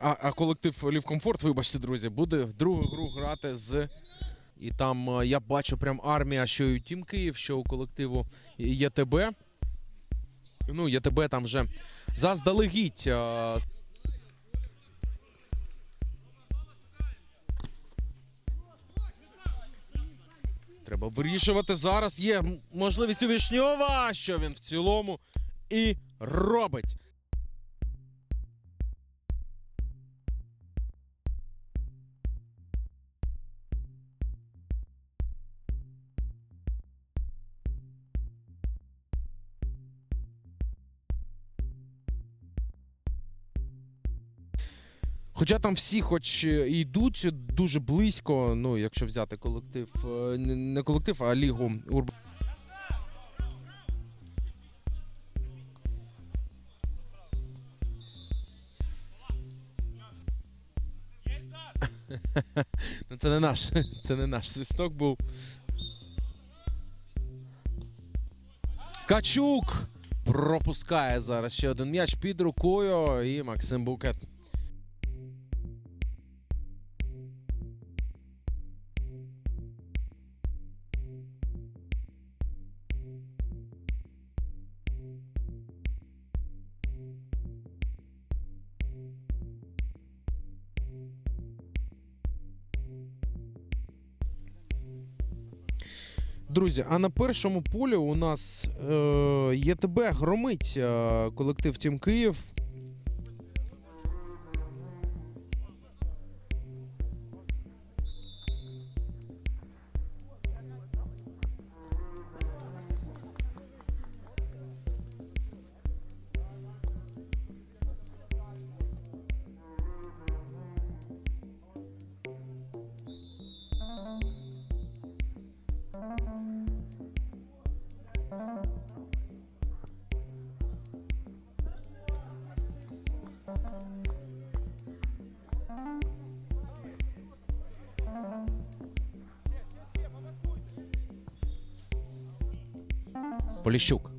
А, а колектив Лівкомфорт, вибачте, друзі, буде другу гру грати з. І там е, я бачу прям армія, що і у Тім Київ, що у колективу ЄТБ. Ну, ЄТБ там вже заздалегідь. е, Треба вирішувати зараз. Є можливість у Вішньова, що він в цілому і робить. Хоча там всі, хоч і йдуть дуже близько, ну, якщо взяти колектив, е, не- колектив, а лігу Урбан. Ну, це не наш, це не наш свисток був. Качук пропускає зараз ще один м'яч під рукою і Максим Букет. Друзі, а на першому полі у нас е, ЄТБ громить е, колектив Тім Київ. Поліщук.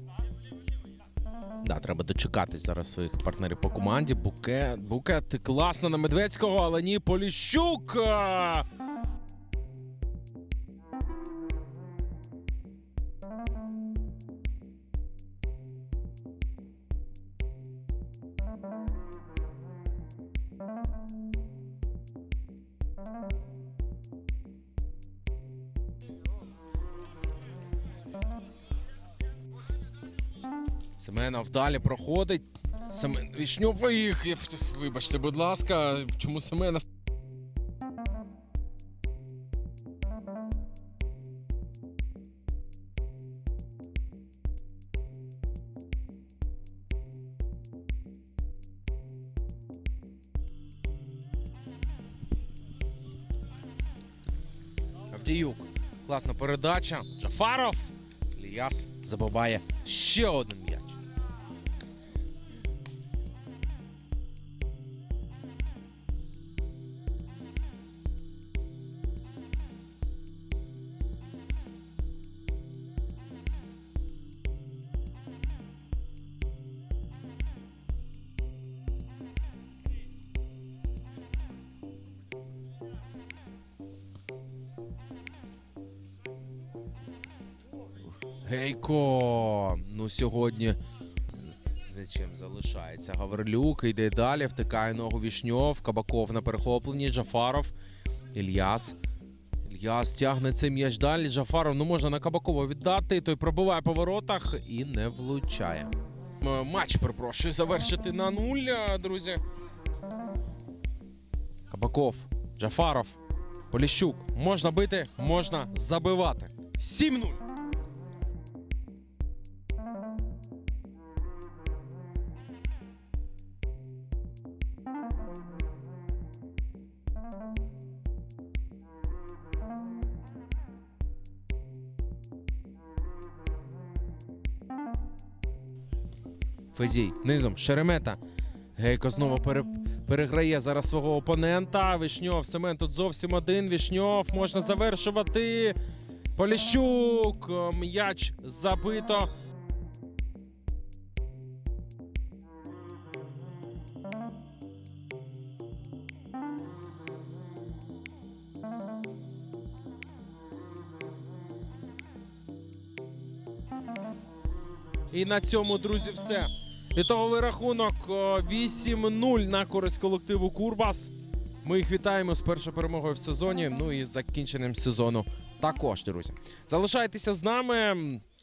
Да, треба дочекатись зараз своїх партнерів по команді. Букет, букет класно на Медведського, але ні, Поліщук. Семенов далі проходить. Семен Вішньов їх. Вибачте, будь ласка, чому Семенов? Авдіюк. Класна передача. Джафаров. Ліяс забиває ще один м'яч. Гейко. Ну сьогодні. Зачем залишається? Гаврилюк йде далі, втикає ногу Вішньов, Кабаков на перехопленні, Джафаров, Ільяс. Ільяс тягне цей м'яч далі. Джафаров ну можна на Кабакова віддати. Той пробиває по воротах і не влучає. Матч, перепрошую, завершити на нуль, друзі. Кабаков, Джафаров, Поліщук. Можна бити, можна забивати. 7-0. Фезій низом Шеремета. Гейко знову пере... переграє зараз свого опонента. Вишньов Семен тут зовсім один. Вишньов можна завершувати. Поліщук. М'яч забито. І на цьому, друзі, все. Ітоговий рахунок о, 8-0 на користь колективу Курбас. Ми їх вітаємо з першою перемогою в сезоні. Ну і з закінченням сезону також, друзі. Залишайтеся з нами.